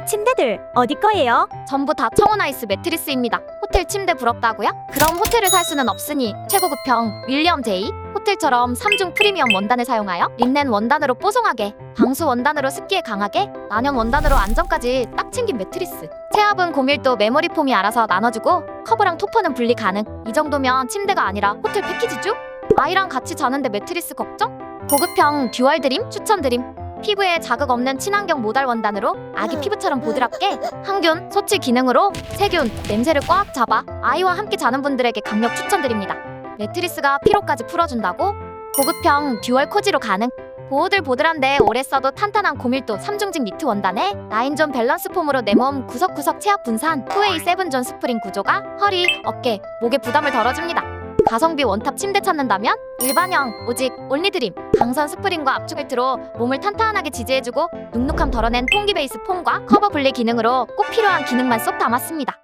이 침대들 어디 거예요? 전부 다 청원아이스 매트리스입니다. 호텔 침대 부럽다고요? 그럼 호텔을 살 수는 없으니 최고급형 윌리엄 제이 호텔처럼 3중 프리미엄 원단을 사용하여 린넨 원단으로 뽀송하게 방수 원단으로 습기에 강하게 난연 원단으로 안정까지 딱 챙긴 매트리스 체압은 고밀도 메모리 폼이 알아서 나눠주고 커버랑 토퍼는 분리 가능 이 정도면 침대가 아니라 호텔 패키지죠? 아이랑 같이 자는데 매트리스 걱정? 고급형 듀얼 드림 추천드림 피부에 자극 없는 친환경 모달 원단으로 아기 피부처럼 보드랍게 항균, 소치 기능으로 세균, 냄새를 꽉 잡아 아이와 함께 자는 분들에게 강력 추천드립니다. 매트리스가 피로까지 풀어준다고? 고급형 듀얼 코지로 가능. 보호들 보드란데 오래 써도 탄탄한 고밀도 3중직 니트 원단에 라인존 밸런스 폼으로 내 몸 구석구석 체압 분산 후웨이 세븐존 스프링 구조가 허리, 어깨, 목에 부담을 덜어줍니다. 가성비 원탑 침대 찾는다면 일반형 오직 올리드림 강선 스프링과 압축 벨트로 몸을 탄탄하게 지지해주고 눅눅함 덜어낸 통기 베이스 폼과 커버 분리 기능으로 꼭 필요한 기능만 쏙 담았습니다.